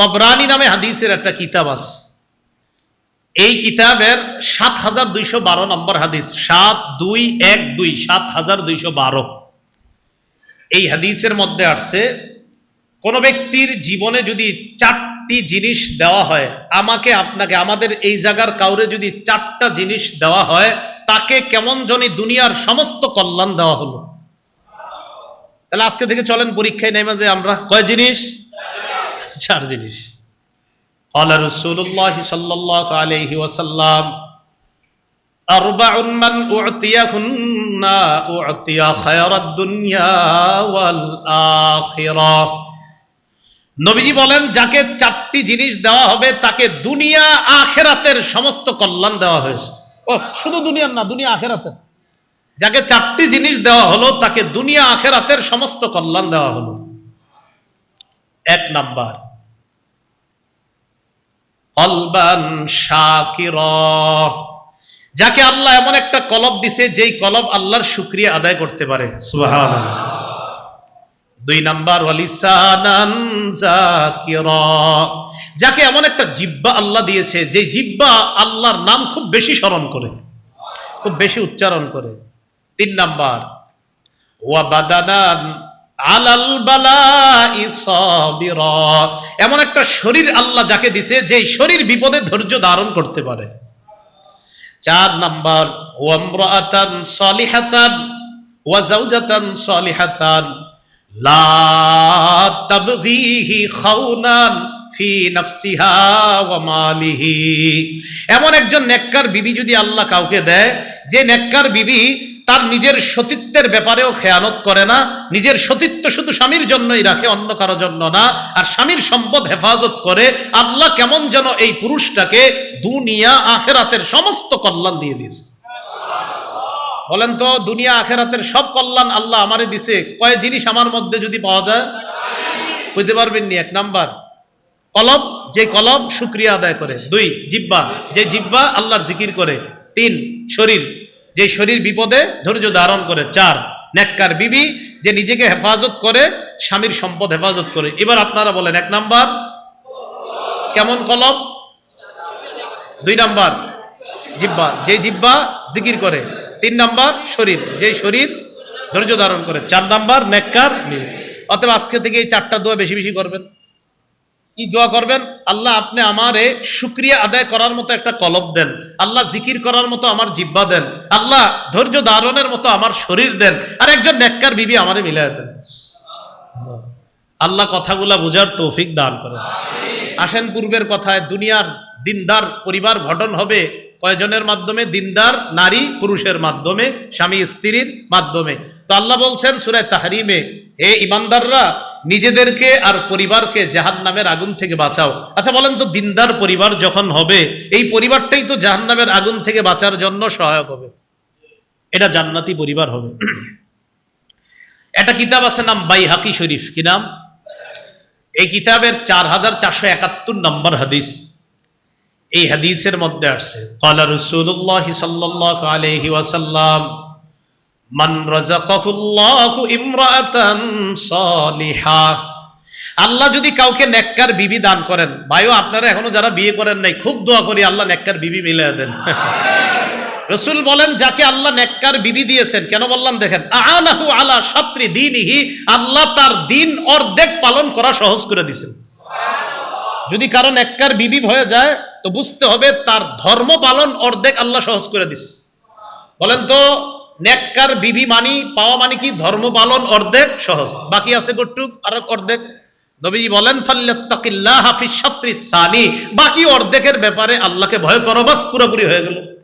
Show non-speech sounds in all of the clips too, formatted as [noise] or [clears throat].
তবরানি নামে হাদিসের একটা কিতাব আছে। এই কিতাবের সাত হাজার দুইশো বারো নম্বর হাদিস। সাত দুই এক দুই সাত হাজার দুইশো বারো। এই হাদিসের মধ্যে আসছে, কোন ব্যক্তির জীবনে যদি চারটি জিনিস দেওয়া হয়, আমাকে, আপনাকে, আমাদের এই জায়গার কাউরে যদি চারটা জিনিস দেওয়া হয়, তাকে কেমন জনি দুনিয়ার সমস্ত কল্যাণ দেওয়া হলো। তাহলে আজকে থেকে চলেন পরীক্ষায় নেমে যে আমরা কয় জিনিস? চার জিনিস قال رسول الله صلى الله عليه وسلم أربع من أعطيهن أعطي خير الدنيا والآخرة নবীজি বলেন যাকে চারটি জিনিস দেওয়া হবে তাকে দুনিয়া আখেরাতের সমস্ত কল্যাণ দেওয়া হয়েছে ও শুধু দুনিয়ার না দুনিয়া আখেরাতের যাকে চারটি জিনিস দেওয়া হলো তাকে দুনিয়া আখেরাতের সমস্ত কল্যাণ দেওয়া হলো এক নাম্বার কলবান যাকে আল্লাহ এমন একটা কলব দিছে, যেই কলব আল্লাহর শুক্রিয়া আদায় করতে পারে। দুই নাম্বার যাকে এমন একটা জিব্বা আল্লাহ দিয়েছে যে জিব্বা আল্লাহর নাম খুব বেশি স্মরণ করে, খুব বেশি উচ্চারণ করে। তিন নাম্বার, ওয়া বাদানান আলাল এমন একটা শরীর আল্লাহ যাকে দিছে যে শরীর বিপদে ধৈর্য ধারণ করতে পারে। চার নাম্বার ওয়ামরাতান সালিহাতান, ওয়া জাওজাতান সালিহাতান। লা তাবগিহি খাউনান ফি নাফসিহা ওয়া মালিহি। এমন একজন নেককার বিবি যদি আল্লাহ কাউকে দেয়, যে নেককার বিবি তার নিজের সতীত্বের ব্যাপারেও খেয়ানত করে না, নিজের সতীত্ব শুধু স্বামীর জন্যই রাখে, অন্য কারও জন্য না। আর স্বামীর সম্পদ হেফাজত করে আল্লাহ কেমন যেন এই পুরুষটাকে দুনিয়া আখেরাতের সমস্ত কল্যাণ দিয়ে দিয়েছে। বলেন তো, দুনিয়া আখেরাতের সব কল্যাণ আল্লাহ আমারে দিছে। কয় জিনিস আমার মধ্যে যদি পাওয়া যায়? বুঝতে পারবেন নি? এক নাম্বার কলব যে কলব শুক্রিয়া আদায় করে। দুই, জিব্বা, যে জিব্বা আল্লাহর জিকির করে। তিন, শরীর যে শরীর বিপদে ধৈর্য ধারণ করে, চার, নেককার বিবি যে নিজেকে হেফাজত করে, স্বামীর সম্পদ হেফাজত করে। এবার আপনারা বলেন, এক নাম্বার, কেমন কলম? দুই নাম্বার জিব্বা যে জিব্বা জিকির করে। তিন নাম্বার, শরীর, যে শরীর ধৈর্য ধারণ করে। চার নাম্বার, নেককার। অতএব আজকে থেকে এই চারটা দোয়া বেশি বেশি করবেন। কি দোয়া করবেন? আল্লাহ আপনি আমারে শুক্রিয়া আদায় করার মতো একটা কলব দেন। আল্লাহ জিকির করার মতো আমার জিব্বা দেন। আল্লাহ ধৈর্য ধারণের মতো আমার শরীর দেন। আর একজন নেককার বিবি আমারে মিলাই দেন। আল্লাহ কথাগুলা বোঝার তৌফিক দান করেন। আসেন পূর্বের কথায় দুনিয়ার দিনদার পরিবার গঠন হবে কয়জনের মাধ্যমে? দিনদার নারী পুরুষের মাধ্যমে স্বামী স্ত্রীর মাধ্যমে। তো আল্লাহ বলছেন সুরায় তাহারিমে হে ইমানদাররা নিজেদেরকে আর পরিবারকে জাহান নামের আগুন থেকে বাঁচাও। আচ্ছা বলেন তো দিনদার পরিবার যখন হবে, এই পরিবারটাই তো জাহান নামের আগুন থেকে বাঁচার জন্য সহায়ক হবে। এটা জান্নাতি পরিবার হবে। একটা কিতাব আছে নাম বাই হাকি শরীফ। কি নাম? এই কিতাবের চার হাজার চারশো একাত্তর নম্বর হাদিস। এই হাদিসের মধ্যে আসছে, কালা রসুল্লাহ সাল্লাহ আলহি ওয়াসাল্লাম মান রাজাকাহুল্লাহু ইমরাতান সালিহা। আল্লাহ যদি কাউকে নেককার বিবি দান করেন, ভাইও আপনারা এখনও যারা বিয়ে করেন নাই, খুব দোয়া করি আল্লাহ নেককার বিবি মিলিয়ে দেন। রসুল বলেন, যাকে আল্লাহ নেককার বিবি দিয়েছেন, কেন বললাম দেখেন আনাহু আলা সাত্রি দিনহি, আল্লাহ তার দিন অর্ধেক পালন করা সহজ করে দিয়েছেন। যদি কারও এককার বিবি হয়ে যায়, তো বুঝতে হবে তার ধর্ম পালন অর্ধেক আল্লাহ সহজ করে দিস বলেন তো নেককার বিবি মানি, পাওয়া মানে কি? ধর্ম পালন, অর্ধেক, সহজ। বাকি আছে কটুক আর অর্ধেক। নবীজি বলেন, ফাল্লাত্তাকিল্লাহ হাফিজ সানি। বাকি অর্ধেকের ব্যাপারে আল্লাহকে ভয় করো, বাস পুরোপুরি হয়ে গেল।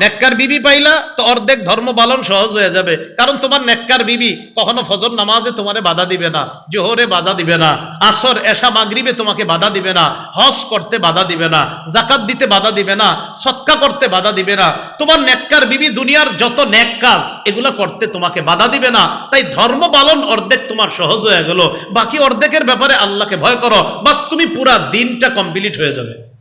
নেককার বিবি পাইলা তো অর্ধেক ধর্ম পালন সহজ হয়ে যাবে। কারণ তোমার নেককার বিবি কখনো ফজর নামাজে তোমারে বাধা দিবে না, জোহরে বাধা দিবে না, আসর, এশা, মাগরিবে তোমাকে বাধা দিবে না, হজ করতে বাধা দিবে না জাকাত দিতে বাধা দিবে না, সৎকা করতে বাধা দিবে না। তোমার নেককার বিবি দুনিয়ার যত নেক কাজ, এগুলো করতে তোমাকে বাধা দিবে না। তাই ধর্ম পালন অর্ধেক তোমার সহজ হয়ে গেল। বাকি অর্ধেকের ব্যাপারে আল্লাহকে ভয় করো। বাস তুমি পুরা দিনটা কমপ্লিট হয়ে যাবে।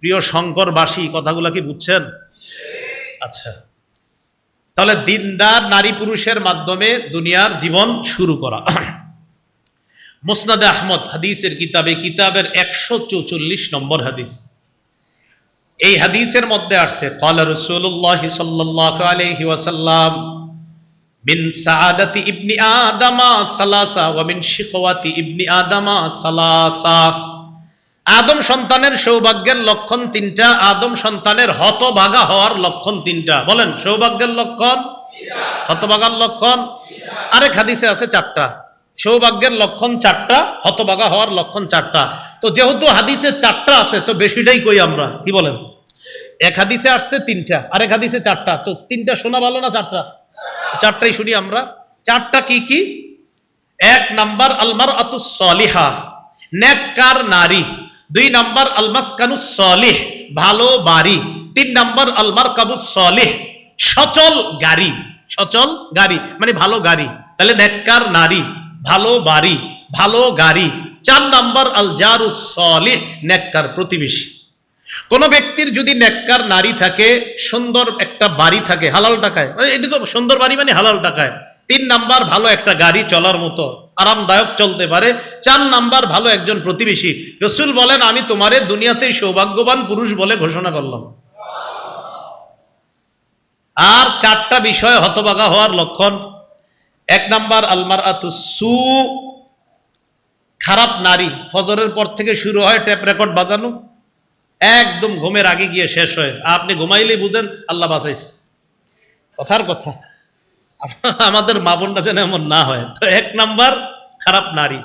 প্রিয় শঙ্করবাসী কথাগুলো কি বুঝছেন? আচ্ছা। তাহলে দিনদার নারী পুরুষের মাধ্যমে দুনিয়ার জীবন শুরু করা। মুসনাদে আহমদ হাদিসের কিতাবে, কিতাবের একশো চৌচল্লিশ নম্বর হাদিস। এই হাদিসের মধ্যে আসছে কলা রসুল্লাহ সাল্লাহ আলহি ওয়াসাল্লাম, মিন সাআদাতি ইবনি আদামা সালাসা, ওয়া মিন শিকওয়াতি ইবনি আদামা সালাসা। আদম সন্তানের সৌভাগ্যের লক্ষণ তিনটা, আদম সন্তানের হতভাগা হওয়ার লক্ষণ তিনটা। বলেন, সৌভাগ্যের লক্ষণ? হতভাগার লক্ষণ? আরেক হাদিসে আছে চারটা। সৌভাগ্যের লক্ষণ চারটা, হতভাগা হওয়ার লক্ষণ চারটা। তো যেহেতু হাদিসে চারটা আছে, তো বেশিটাই কই আমরা? কি বলেন? এক হাদিসে আসছে তিনটা, আরেক হাদিসে চারটা। তো তিনটা শোনা ভালো না চারটা? চারটাই শুনি আমরা। চারটা কি কি? এক নাম্বার আলমার আতুস সলিহা নেককার নারী। দুই নাম্বার আলমাসকানুস সলিহ, ভালো বাড়ি। তিন নাম্বার আলমার কাবুস সলিহ, সচল গাড়ি। সচল গাড়ি মানে ভালো গাড়ি। তাহলে নেককার নারী, ভালো বাড়ি, ভালো গাড়ি। চার নাম্বার আল জারুস সলিহ, নেককার প্রতিবেশী। কোন ব্যক্তির যদি নেককার নারী থাকে, সুন্দর একটা বাড়ি থাকে, হালাল টাকায়। এটি তো সুন্দর বাড়ি মানে হালাল টাকায়। তিন নাম্বার ভালো একটা গাড়ি চলার মতো, আরামদায়ক চলতে পারে। চার নাম্বার ভালো একজন প্রতিবেশী। রসুল বলেন, আমি তোমারে দুনিয়াতেই সৌভাগ্যবান পুরুষ বলে ঘোষণা করলাম। আর চারটা বিষয় হতবাগা হওয়ার লক্ষণ। এক নাম্বার আলমার সু, খারাপ নারী। ফজরের পর থেকে শুরু হয় ট্যাপ রেকর্ড বাজানো। একদম ঘুমের আগে গিয়ে শেষ হয়। আপনি ঘুমাইলেই বুঝেন, আল্লাহ বাঁচাইস কথার কথা। [laughs] আমাদের মা বোনরা যেন এমন না হয়। তো এক নাম্বার, খারাপ নারী।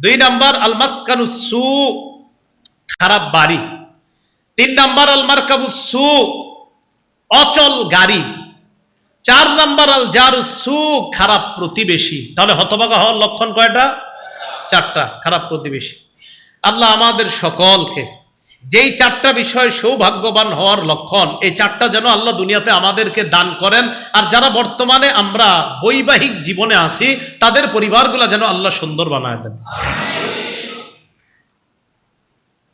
দুই নাম্বার, আলমাসকানু সু, খারাপ বাড়ি। তিন নাম্বার আলমার কাবু সু, অচল গাড়ি। চার নাম্বার আল যার সু, খারাপ প্রতিবেশী। তাহলে হতবাগা হওয়ার লক্ষণ কয়টা? চারটা, খারাপ প্রতিবেশী। আল্লাহ আমাদের সকলকে যেই চারটা বিষয় সৌভাগ্যবান হওয়ার লক্ষণ, এই চারটা যেন আল্লাহ দুনিয়াতে আমাদেরকে দান করেন। আর যারা বর্তমানে আমরা বৈবাহিক জীবনে আসি তাদের পরিবারগুলো যেন আল্লাহ সুন্দর বানায় দেন।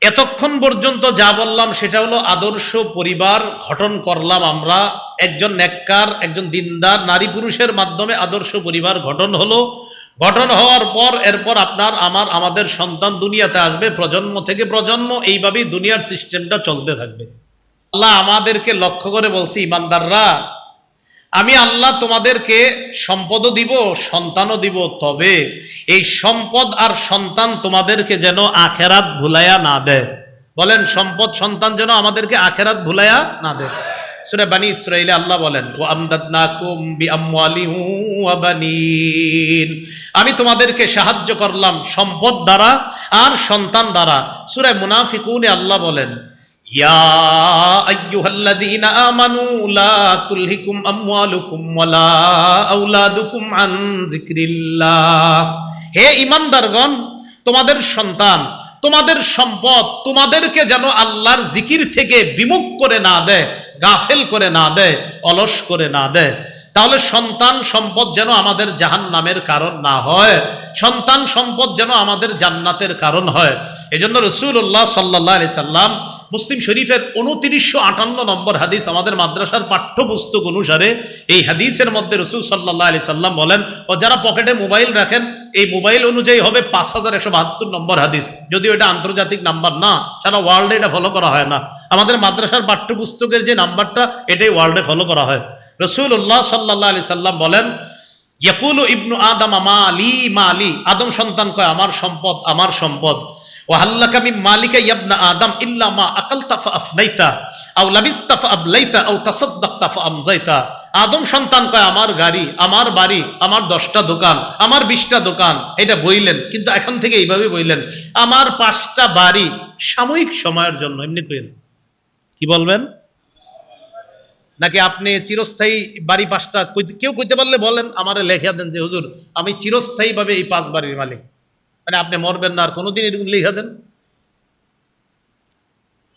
এতক্ষণ পর্যন্ত যা বললাম, সেটা হলো আদর্শ পরিবার গঠন করলাম আমরা। একজন নেককার, একজন দিনদার, নারী পুরুষের মাধ্যমে আদর্শ পরিবার গঠন হলো। গঠন হওয়ার পর, এরপর আপনার, আমার, আমাদের সন্তান দুনিয়াতে আসবে, প্রজন্ম থেকে প্রজন্ম, এইভাবেই দুনিয়ার সিস্টেমটা চলতে থাকবে। আল্লাহ আমাদেরকে লক্ষ্য করে বলছি, ইমানদাররা, আমি আল্লাহ তোমাদেরকে সম্পদও দিব, সন্তানও দিব, তবে এই সম্পদ আর সন্তান তোমাদেরকে যেন আখেরাত ভুলাইয়া না দেয়। বলেন, সম্পদ সন্তান যেন আমাদেরকে আখেরাত ভুলাইয়া না দেয়। সুরে বানি ইসরাইলে আল্লাহ বলেন ও আমদাদনাকুম বিআমওয়ালিহি ওয়া বানিন। আমি তোমাদেরকে সাহায্য করলাম সম্পদ দ্বারা আর সন্তান দ্বারা। সূরা মুনাফিকুনে আল্লাহ বলেন, ইয়া আইয়ুহাল্লাযীনা আমানু লা তুলহিকুম আমওয়ালুকুম ওয়ালা আওলাদুকুম আন যিকরিল্লাহ। হে ঈমানদারগণ, তোমাদের সন্তান, তোমাদের সম্পদ তোমাদেরকে যেন আল্লাহর জিকির থেকে বিমুখ করে না দেয়। গাফেল করে না দেয় অলস করে না দেয়। তাহলে সন্তান সম্পদ যেন আমাদের জাহান নামের কারণ না হয়, সন্তান সম্পদ যেন আমাদের জান্নাতের কারণ হয়। এজন্য রসুল্লাহ সাল্লাহ আলি সাল্লাম মুসলিম শরীফের উনত্রিশশো আটান্ন নম্বর হাদিস আমাদের মাদ্রাসার পাঠ্যপুস্তক অনুসারে এই হাদিসের মধ্যে রসুল সাল্লাহ আলি সাল্লাম বলেন, ও যারা পকেটে মোবাইল রাখেন, এই মোবাইল অনুযায়ী হবে পাঁচ হাজার একশো বাহাত্তর নম্বর হাদিস। যদিও এটা আন্তর্জাতিক নাম্বার না, সারা ওয়ার্ল্ডে এটা ফলো করা হয় না। আমাদের মাদ্রাসার পাঠ্যপুস্তকের যে নাম্বারটা, এটাই ওয়ার্ল্ডে ফলো করা হয়। রসুল্লাহ সাল্লাহ আলি সাল্লাম বলেন, ইয়াকুলু ইবনু আদম মালি মালি আদম সন্তান কয়, আমার সম্পদ আমার সম্পদ। ওয়াহাল্লাকা মিন মালিকা ইয়াবনা আদম ইল্লা মা আকালতা ফাআফনাইতা, আও লাবিস্তা ফাআবলাইতা, আও তাসাদ্দাকতা ফাআমজাইতা আদম সন্তান কয়, আমার গাড়ি, আমার বাড়ি, আমার দশটা দোকান, আমার বিশটা দোকান। এটা বইলেন, কিন্তু এখন থেকে এইভাবে বইলেন, আমার পাঁচটা বাড়ি সাময়িক সময়ের জন্য। এমনি কইলেন। কি বলবেন? নাকি আপনি চিরস্থায়ী বাড়ি পাঁচটা কেউ কইতে পারলে বলেন, আমারে লেখা দেন যে, হুজুর, আমি চিরস্থায়ী ভাবে এই পাঁচ বাড়ির মালিক। মানে আপনি মরবেন না, আর কোনোদিন এরকম লেখা দেন?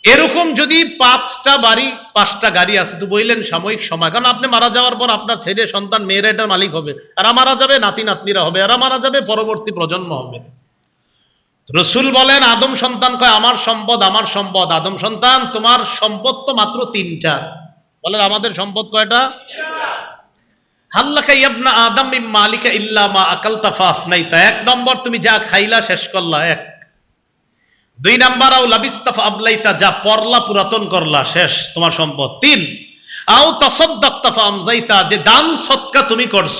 এরকম যদি পাঁচটা বাড়ি, পাঁচটা গাড়ি আছে, তো বললেন সাময়িক সময়। কারণ আপনি মারা যাওয়ার পর আপনার ছেলে, সন্তান, মেয়েরা এটার মালিক হবে। আর মারা যাবে, নাতি, নাতনিরা হবে। আর মারা যাবে, পরবর্তী প্রজন্ম হবে। রসুল বলেন, আদম সন্তান কয়, আমার সম্পদ আমার সম্পদ। আদম সন্তান, তোমার সম্পদ তো মাত্র তিনটা। বলেন, আমাদের সম্পদ কয়টা? হাল্লাকা ইয়াবনা আদম মালিকা ইল্লা মা এক নম্বর, তুমি যা খাইলা শেষ করলা, এক। দুই নাম্বার, আও লাবিস্তাফা আবলাইতা যা পরলা পুরাতন করলা, শেষ, তোমার সম্পদ। তিন, আও তাসাদ্দাক্তাফা আমজাইতা যে দান সৎকা তুমি করছ,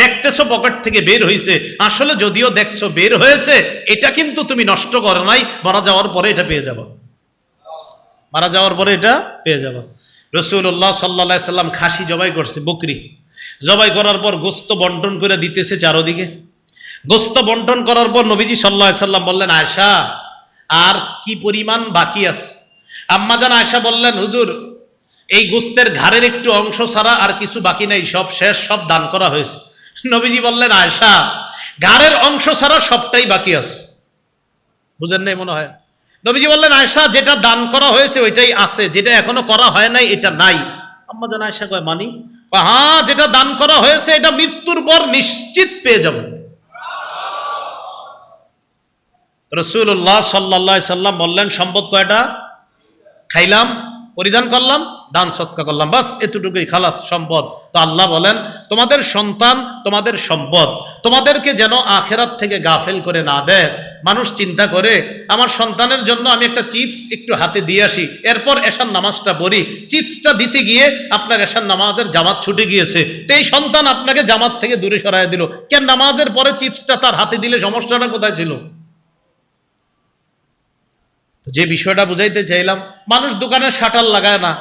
দেখতেছো পকেট থেকে বের হয়েছে আসলে যদিও দেখছ বের হয়েছে, এটা কিন্তু তুমি নষ্ট করো নাই, মারা যাওয়ার পরে এটা পেয়ে যাব। মারা যাওয়ার পরে এটা পেয়ে যাব। রসুল্লাহ সাল্লা সাল্লাম খাসি জবাই করছে, বকরি। জবাই করার পর গোস্ত বন্টন করে দিতেছে চারোদিকে। গোস্ত বন্টন করার পর নবীজি সাল্লাহ সাল্লাম বললেন আয়সা আর কি পরিমাণ বাকি আছে? আম্মাজান আয়সা বললেন, হুজুর, এই গোস্তের ঘাড়ের একটু অংশ ছাড়া আর কিছু বাকি নাই, সব শেষ, সব দান করা হয়েছে। [laughs] নবীজি বললেন আয়সা ঘাড়ের অংশ ছাড়া সবটাই বাকি আছে। বুঝেন নাই মনে হয়? নবীজি বললেন আয়সা যেটা দান করা হয়েছে ওইটাই আছে যেটা এখনও করা হয় নাই এটা নাই। আম্মা জান আয়সা কয় মানি? হ্যাঁ যেটা দান করা হয়েছে এটা মৃত্যুর পর নিশ্চিত পেয়ে যাব। রসুল্লাহ সাল্লা সাল্লাম বললেন সম্পদ কয়টা? খাইলাম পরিধান করলাম দান সৎকা করলাম, বাস এতটুকুই, খালাস, সম্পদ। তো আল্লাহ বলেন, তোমাদের সন্তান তোমাদের সম্পদ, তোমাদেরকে যেন আখেরাত থেকে গাফেল করে না দেয়। মানুষ চিন্তা করে, আমার সন্তানের জন্য আমি একটা চিপস একটু হাতে দিয়ে আসি, এরপর এশার নামাজটা পড়ি। চিপসটা দিতে গিয়ে আপনার এশার নামাজের জামাত ছুটে গিয়েছে। তো এই সন্তান আপনাকে জামাত থেকে দূরে সরাই দিল। কেন নামাজের পরে চিপসটা তার হাতে দিলে সমস্যাটা কোথায় ছিল? যে বিষয়টা বুঝাইতে চাইলাম, মানুষ দোকানে শাটার লাগায় না।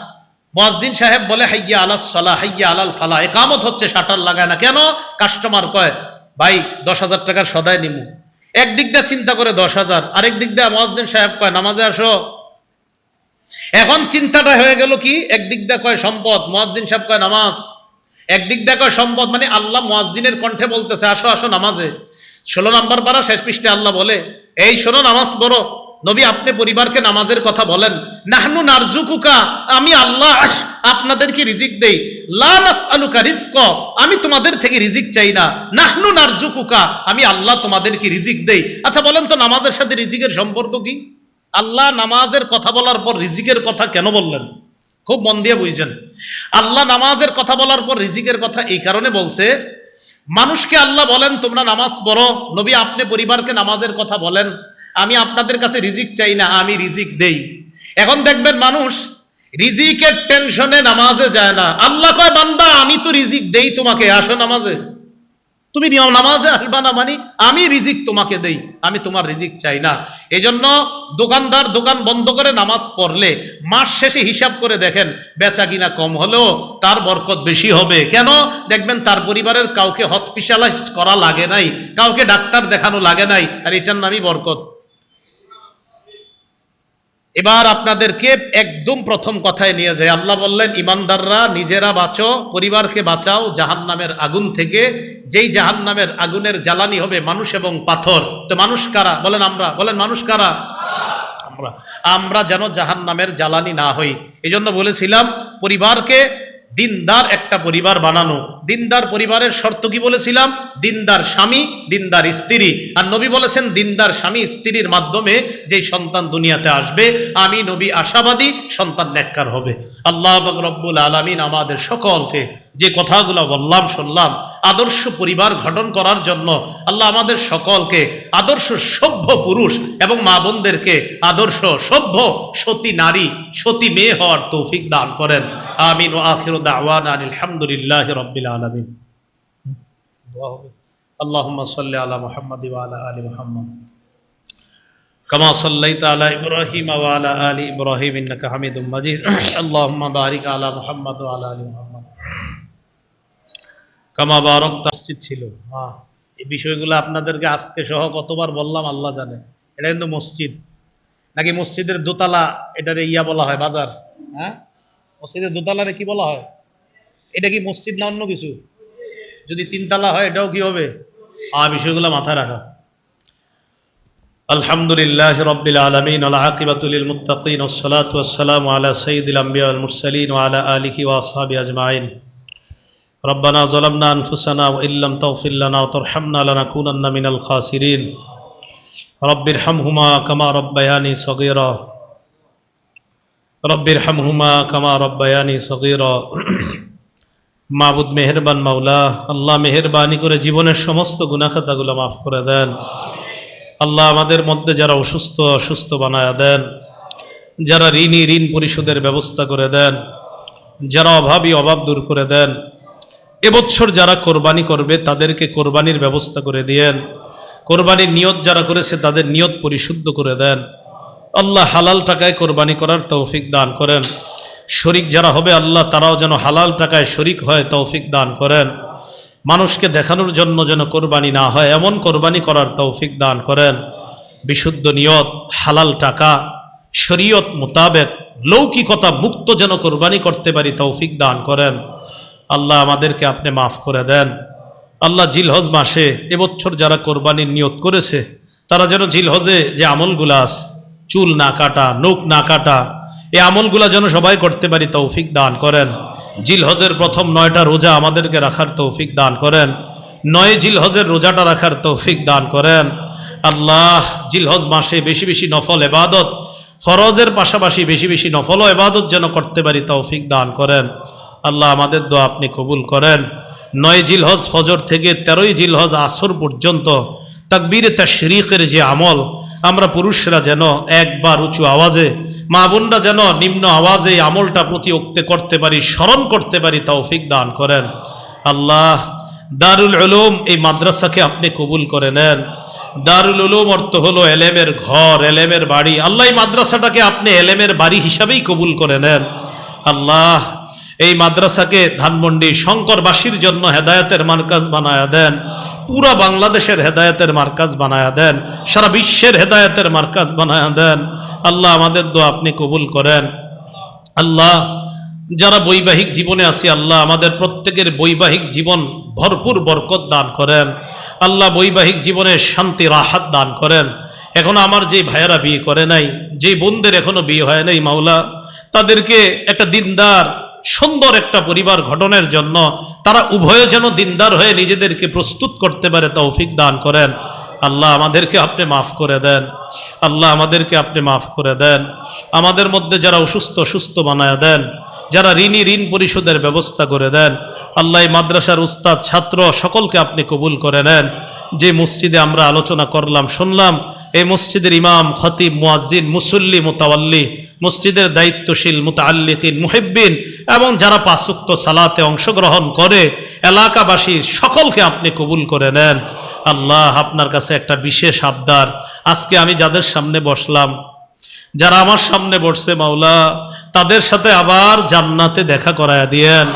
মসজিদ সাহেব বলে, হাইয়া আলাল সলা হাইয়া আলাল ফালা একামত হচ্ছে শাটার লাগায় না। কেন? কাস্টমার কয়, ভাই, দশ হাজার টাকার সদায় নিমু। একদিক দিয়ে চিন্তা করে দশ হাজার, আরেক দিক দিয়ে মসজিদ সাহেব কয়, নামাজে আসো। এখন চিন্তাটা হয়ে গেল কি? একদিক দিয়ে কয়, সম্পদ। মসজিদ সাহেব কয়, নামাজ। একদিক দিয়ে কয়, সম্পদ। মানে আল্লাহ মসজিদের কণ্ঠে বলতেছে, আসো আসো নামাজে। ষোলো নম্বর পারা শেষ পৃষ্ঠে আল্লাহ বলে, এই শোনো, নামাজ পড়ো। নবী, আপনি পরিবারকে নামাজের কথা বলেন। নাহনু নারজুকুকা, আমি আল্লাহ, আপনাদেরকে রিজিক দেই। লা নাসআলুকা রিজক, আমি তোমাদের থেকে রিজিক চাই না। নাহনু নারজুকুকা, আমি আল্লাহ তোমাদেরকে রিজিক দেই। আচ্ছা বলেন তো, নামাজের সাথে রিজিকের সম্পর্ক কি? আল্লাহ নামাজের কথা বলার পর রিজিকের কথা কেন বললেন? খুব মন দিয়ে বুঝছেন। আল্লাহ নামাজের কথা বলার পর রিজিকের কথা এই কারণে বলছে, মানুষকে আল্লাহ বলেন, তোমরা নামাজ পড়ো। নবী, আপনি পরিবারকে নামাজের কথা বলেন। আমি আপনাদের কাছে রিজিক চাই না, আমি রিজিক দেই। এখন দেখবেন মানুষ রিজিকের টেনশনে নামাজে যায় না। আল্লাহ কয়, বান্দা, আমি তো রিজিক দেই তোমাকে, আসো নামাজে। তুমি নামাজে আসবা না মানি আমি রিজিক তোমাকে দেই, আমি তোমার রিজিক চাই না। এই জন্য দোকানদার দোকান বন্ধ করে নামাজ পড়লে মাস শেষে হিসাব করে দেখেন, বেচা কিনা কম হলেও তার বরকত বেশি হবে। কেন? দেখবেন তার পরিবারের কাউকে হসপিটালাইজড করা লাগে নাই, কাউকে ডাক্তার দেখানো লাগে নাই, আর এটার নামই বরকত। এবার আপনাদেরকে একদম প্রথম কথায় নিয়ে যায় আল্লাহ বললেন, ইমানদাররা, নিজেরা বাঁচো, পরিবারকে বাঁচাও জাহান নামের আগুন থেকে। যেই জাহান নামের আগুনের জ্বালানি হবে মানুষ এবং পাথর। তো মানুষ কারা? বলেন আমরা। বলেন মানুষ কারা? আমরা। আমরা যেন জাহান নামের জ্বালানি না হই। এই জন্য বলেছিলাম, পরিবারকে দিনদার একটা পরিবার বানানো। দিনদার পরিবারের শর্ত কি বলেছিলাম? দিনদার স্বামী, দিনদার স্ত্রী। আর নবী বলেছেন, দিনদার স্বামী স্ত্রীর মাধ্যমে যে সন্তান দুনিয়াতে আসবে, আমি নবী আশাবাদী, সন্তান ন্যাক্কার হবে। আল্লাহ রব্বুল আলমিন আমাদের সকলকে যে কথাগুলো বললাম শুনলাম আদর্শ পরিবার গঠন করার জন্য আল্লাহ আমাদের সকলকে আদর্শ সভ্য পুরুষ এবং মা বোনদেরকে আদর্শ সভ্য সতী নারী সতী মেয়ে হওয়ার তৌফিক দান করেন আমিন ও আখির দাওয়ান আলহামদুলিল্লাহ রব্বিল আলমিন اللهم صل على محمد وعلى ال محمد كما صليت على ابراهيم وعلى ال ابراهيم انك حميد مجيد اللهم بارك على محمد وعلى ال محمد কামা বারক মসজিদ ছিল। হ্যাঁ এই বিষয়গুলো আপনাদেরকে আজকে সহ কতবার বললাম আল্লাহ জানে। এটা কিন্তু মসজিদ। নাকি মসজিদের দোতলা এটারে ইয়া বলা হয় বাজার? হ্যাঁ? মসজিদের দোতলারে কি বলা হয়? এটা কি মসজিদ না অন্য কিছু? যদি তিনতলা হয় এটাও কি হবে? আ বিষয়গুলো মাথায় রাখা। আলহামদুলিল্লাহ রব্বিল আলমিন আলাকিবাতুল মুত্তাকিন ওসলাত ওয়াসালাম আলা সঈদুল আম্বিয়া মুরসালিন ওয়ালা আলিহি ওয়াসহাবি আজমাইন। ربنا ظلمنا أنفسنا وإن لم تغفر لنا وترحمنا لنكونن من الخاسرين رب ارحمهما كما ربياني صغيرا رب ارحمهما كما ربياني صغيرا মাবুদ মেহেরবান মাওলা আল্লাহ মেহেরবানি করে জীবনের সমস্ত গুণাখাতাগুলো মাফ করে দেন আল্লাহ আমাদের মধ্যে যারা অসুস্থ অসুস্থ বানায় দেন যারা ঋণী ঋণ পরিশোধের ব্যবস্থা করে দেন যারা অভাবী অভাব দূর করে দেন এবছর যারা কোরবানি করবে, তাদেরকে কোরবানির ব্যবস্থা করে দিয়েন। কোরবানির নিয়ত যারা করেছে, তাদের নিয়ত পরিশুদ্ধ করে দেন। আল্লাহ হালাল টাকায় কোরবানি করার তৌফিক দান করেন। শরিক যারা হবে, আল্লাহ তারাও যেন হালাল টাকায় শরিক হয় তৌফিক দান করেন। মানুষকে দেখানোর জন্য যেন কোরবানি না হয়, এমন কোরবানি করার তৌফিক দান করেন। বিশুদ্ধ নিয়ত, হালাল টাকা, শরীয়ত মোতাবেক লৌকিকতা মুক্ত যেন কোরবানি করতে পারি, তৌফিক দান করেন। আল্লাহ আমাদেরকে আপনি মাফ করে দেন। আল্লাহ জিলহজ মাসে এবছর যারা কোরবানির নিয়ত করেছে, তারা যেন জিলহজে যে আমলগুলা আছে চুল না কাটা, নখ না কাটা এই আমলগুলা যেন সবাই করতে পারি তৌফিক দান করেন। জিলহজের প্রথম নয়টা রোজা আমাদেরকে রাখার তৌফিক দান করেন। নয় জিলহজের রোজাটা রাখার তৌফিক দান করেন। আল্লাহ জিলহজ মাসে বেশি বেশি নফল এবাদত, ফরজের পাশাপাশি বেশি বেশি নফল এবাদত যেন করতে পারি তৌফিক দান করেন। আল্লাহ আমাদের দোয়া আপনি কবুল করেন। নয় জিলহজ ফজর থেকে তেরোই জিলহজ আসর পর্যন্ত তাকবীরে তাশরিকের যে আমল, আমরা পুরুষরা যেন একবার উঁচু আওয়াজে, মা বোনরা যেন নিম্ন আওয়াজে আমলটা প্রতি উক্তে করতে পারি, স্মরণ করতে পারি, তৌফিক দান করেন। আল্লাহ, দারুল উলুম এই মাদ্রাসাকে আপনি কবুল করে নেন। দারুল উলুম অর্থ হলো এলেমের ঘর, এলেমের বাড়ি। আল্লাহ এই মাদ্রাসাটাকে আপনি এলেমের বাড়ি হিসাবেই কবুল করে নেন। আল্লাহ এই মাদ্রাসাকে ধানমন্ডি শঙ্করবাসীর জন্য হেদায়তের মার্কাজ বানায়া দেন, পুরা বাংলাদেশের হেদায়েতের মার্কাজ বানায়া দেন, সারা বিশ্বের হেদায়েতের মার্কাজ বানায়া দেন। আল্লাহ আমাদের দোয়া আপনি কবুল করেন। আল্লাহ, যারা বৈবাহিক জীবনে আছি, আল্লাহ আমাদের প্রত্যেকের বৈবাহিক জীবন ভরপুর বরকত দান করেন। আল্লাহ বৈবাহিক জীবনে শান্তি, রাহাত দান করেন। এখন আমার যে ভাইয়েরা বিয়ে করে নাই, যে বোনদের এখনও বিয়ে হয় নাই, মাওলা, তাদেরকে একটা দিনদার সুন্দর একটা পরিবার গঠনের জন্য তারা উভয়ে যেন দিনদার হয়ে নিজেদেরকে প্রস্তুত করতে পারে, তৌফিক দান করেন। আল্লাহ আমাদেরকে আপনি মাফ করে দেন। আল্লাহ আমাদেরকে আপনি মাফ করে দেন। আমাদের মধ্যে যারা অসুস্থ, সুস্থ বানায় দেন। যারা ঋণী, ঋণ পরিশোধের ব্যবস্থা করে দেন। আল্লাহ মাদ্রাসার উস্তাদ, ছাত্র সকলকে আপনি কবুল করে নেন। যে মসজিদে আমরা আলোচনা করলাম, শুনলাম এই মসজিদের ইমাম, খতিব, মুয়াজ্জিন, মুসল্লি, মোতাওয়াল্লি, মসজিদের দায়িত্বশীল মুতাল্লিকিন মুহিব্বিন এবং যারা পাঁচুক্ত সালাতে অংশগ্রহণ করে, এলাকাবাসীর সকলকে আপনি কবুল করে নেন। আল্লাহ আপনার কাছে একটা বিশেষ আবদার। আজকে আমি যাদের সামনে বসলাম, যারা আমার সামনে বসছে, মাওলা, তাদের সাথে আবার জান্নাতে দেখা করায় দিয়েন।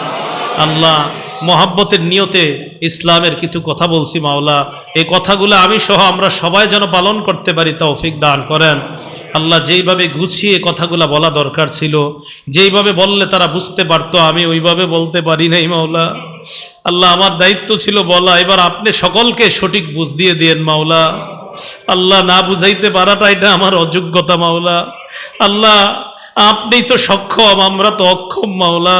আল্লাহ মোহাব্বতের নিয়তে ইসলামের কিছু কথা বলছি মাওলা। এই কথাগুলো আমি সহ আমরা সবাই যেন পালন করতে পারি, তৌফিক দান করেন। আল্লাহ যেইভাবে গুছিয়ে কথাগুলো বলা দরকার ছিল, যেইভাবে বললে তারা বুঝতে পারতো, আমি ওইভাবে বলতে পারি নাই মাওলা। আল্লাহ আমার দায়িত্ব ছিল বলা, এবার আপনি সকলকে সঠিক বুঝ দিয়ে দিয়েন মাওলা। আল্লাহ না বুঝাইতে পারাটা এটা আমার অযোগ্যতা মাওলা। আল্লাহ আপনি তো সক্ষম, আমরা তো অক্ষম, মাওলা।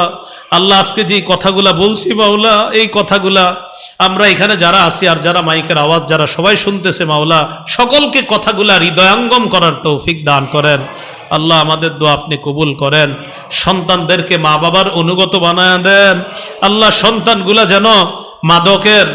আল্লাহ আজকে যে কথাগুলা বলছি, মাওলা, এই কথাগুলা আমরা এখানে যারা আছি আর যারা মাইকের আওয়াজ, যারা সবাই শুনতেছে, মাওলা, সকলকে কথাগুলা হৃদয়ঙ্গম করার তৌফিক দান করেন। আল্লাহ আমাদের দোয়া আপনি কবুল করেন। সন্তানদেরকে মা বাবার অনুগত বানায় দেন। আল্লাহ সন্তানগুলা যেন মাদকের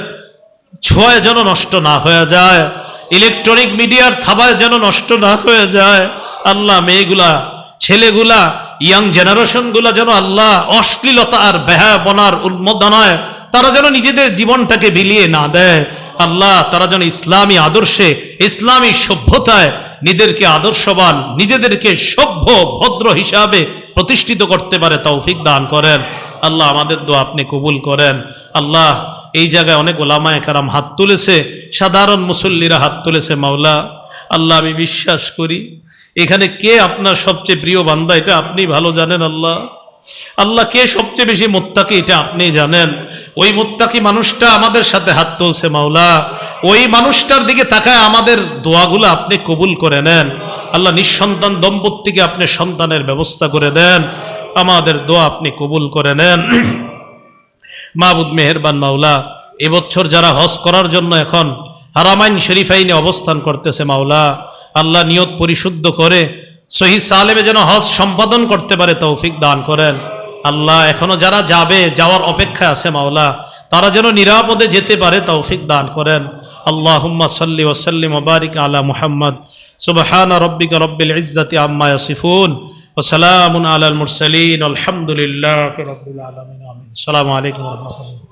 ছোঁয়ায় যেন নষ্ট না হয়ে যায়। ইলেকট্রনিক মিডিয়ার থাবায় যেন নষ্ট না হয়ে যায়। আল্লাহ মেয়েগুলা ছেলেগুলা ইয়াং জেনারেশনগুলা যেন আল্লাহ অশ্লীলতা আর বেহায়াপনার উন্মোদনায় তারা যেন নিজেদের জীবনটাকে বিলিয়ে না দেয়। আল্লাহ তারা যেন ইসলামী আদর্শে, ইসলামী সভ্যতায় নিজেদেরকে আদর্শবান, নিজেদেরকে সভ্য, ভদ্র হিসাবে প্রতিষ্ঠিত করতে পারে, তৌফিক দান করেন। আল্লাহ আমাদের দোয়া আপনি কবুল করেন। আল্লাহ এই জায়গায় অনেক ওলামায় কারাম হাত তুলেছে, সাধারণ মুসল্লিরা হাত তুলেছে মাওলা। আল্লাহ আমি বিশ্বাস করি এখানে কে আপনার সবচেয়ে প্রিয় বান্দা? এটা আপনি ভালো জানেন আল্লাহ। আল্লাহ কে সবচেয়ে বেশি মোত্তাকি? এটা আপনি জানেন। ওই মোত্তাকি মানুষটা আমাদের সাথে হাত তুলছে মাওলা। ওই মানুষটার দিকে তাকায় আমাদের দোয়াগুলো আপনি কবুল করে নেন। আল্লাহ নিঃসন্তান দম্পতিকে আপনি সন্তানের ব্যবস্থা করে দেন। আমাদের দোয়া আপনি কবুল করে নেন। [clears throat] মাহবুদ মেহেরবান মাওলা, এবছর যারা হজ করার জন্য এখন হারামাইন শরীফাইনে অবস্থান করতেছে মাওলা আল্লাহ নিয়ত পরিশুদ্ধ করে সহি সালেমে যেন হজ সম্পাদন করতে পারে, তৌফিক দান করেন। আল্লাহ এখনও যারা যাবে, যাওয়ার অপেক্ষা আছে মাওলা, তারা যেন নিরাপদে যেতে পারে, তৌফিক দান করেন। আল্লাহুম্মা সাল্লি ওয়াসাল্লিম ওবারিক আলা মুহাম্মদ। সুবহানা রব্বিকা রব্বিল ইজ্জাতি আম্মা ইয়াসিফুন। ওয়া সালামুন আলাল মুরসালিন। আলহামদুলিল্লাহি রাব্বিল আলামিন। আমিন। আসসালামু আলাইকুম ওয়া রাহমাতুল্লাহ।